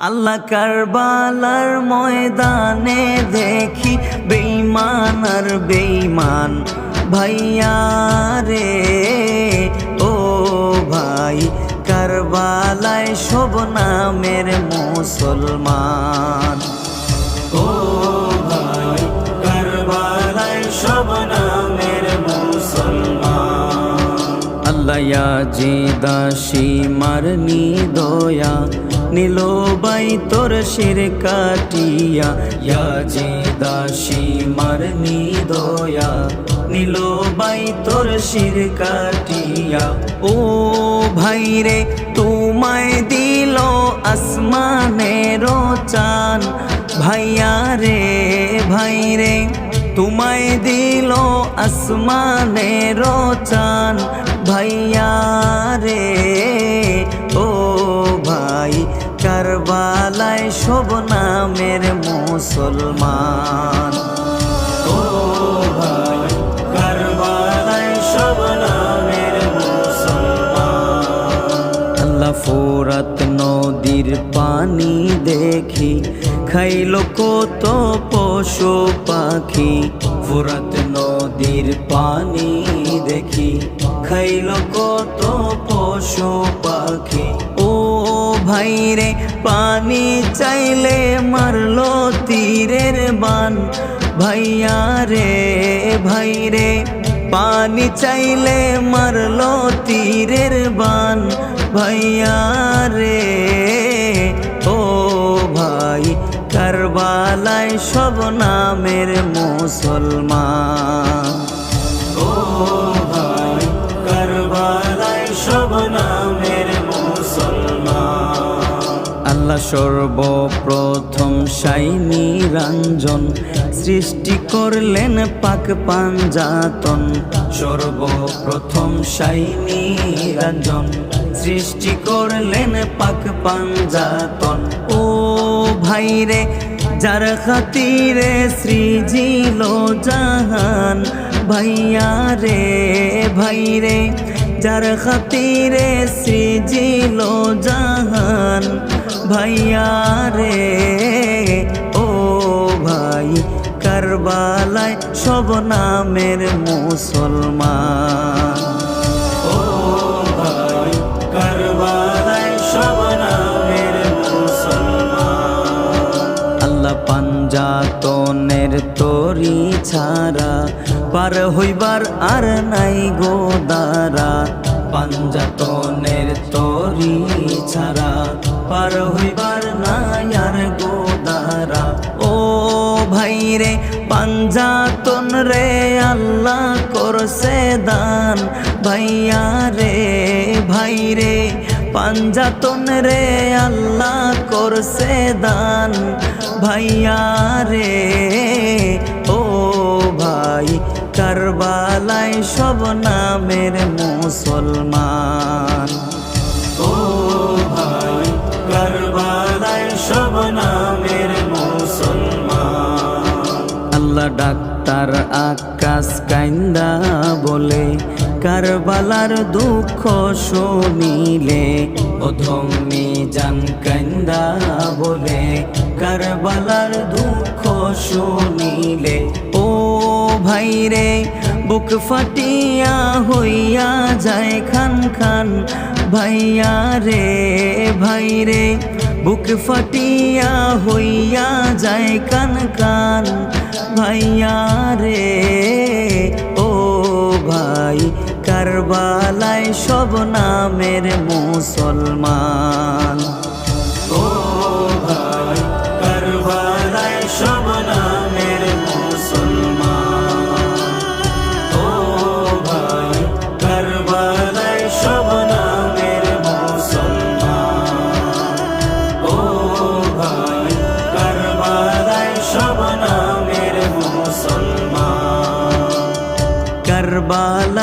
আল্লাহ কারবালার ময়দানে দেখি বেইমান আর বেইমান ভাইয়া রে, ও ভাই, কারবালায় সব নামের মুসলমান। ও ভাই, কারবালায় সব নামের মুসলমান। আল্লাহ জিদাসি মারনি দয়া নীল বাই তোর শির কাটিয়া। ইয়া জিদাসি মারনি দয়া। নীল বাই তোর শির কাটিয়া। ও ভাই রে, তোমায় দিল আসমানের চান। ভাইয়া রে, ভাই রে, তোমায় দিল আসমানের চান। ভাইয়া রে কারবালায় সব নামের মুসলমান। নামের মুসলমান। ফোরাত নদীর পানি দেখি, খাইল কত পশু পাখি। ফোরাত নদীর পানি দেখি, খাইল কত পশু পাখি। ভাই রে পানি চাইলে মারলো তীরের বান। ভাইয়া রে ভাই রে পানি চাইলে মারলো তীরের বান। ভাইয়া রে, ও ভাই, কারবালায় সব নামের মুসলমান। সর্বপ্রথম সাইনি রঞ্জন সৃষ্টি করলেন পাক পাঞ্জাতন। সর্বপ্রথম সাইনি রঞ্জন সৃষ্টি করলেন পাক পাঞ্জাতন। ও ভাই রে যার খাতিরে সৃজিল জাহান, ভাইয়া রে ভাই রে যার খাতিরে সৃজিল জাহান ভাইয়া রে। ও ভাই, কারবালায় সব নামের মুসলমান। ও ভাই, কারবালায় সব নামের মুসলমান। আল্লাহ পাঞ্জাতনের তরি ছাড়া পার হইবার আর নাই গো পাঞ্জাতনের তরি ছাড়া পার হইবার নাই আর গো দারা ও ভাই রে পাঞ্জাতন রে, আল্লাহ করছে দান। ভাইয়া রে ভাই রে পাঞ্জাতন রে, আল্লাহ করছে দান। ভাইয়া রে, ও ভাই কারবালায় সব নামের মুসলমান। ও ভাই, কারবালায় সব নামের মুসলমান। আল্লাহ ডাক্তার আকাশ কাইন্দা বলে, কারবালার দুঃখ শুনিলে, অধমে জান কাইন্দা বলে, কারবালার দুঃখ শুনিলে, ও ভাই রে বুক ফাটিয়া হইয়া যায় খান খান। ভাইয়া রে ভাই রে বুক ফাটিয়া হইয়া যায় কান কান ভাইয়া রে, ও ভাই, কারবালায় সব নামের মুসলমান।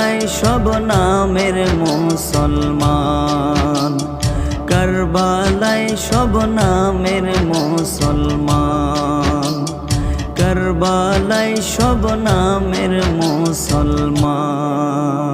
কারবালায় সব নামের মুসলমান। কারবালায় সব নামের মুসলমান। কারবালায় সব নামের মুসলমান।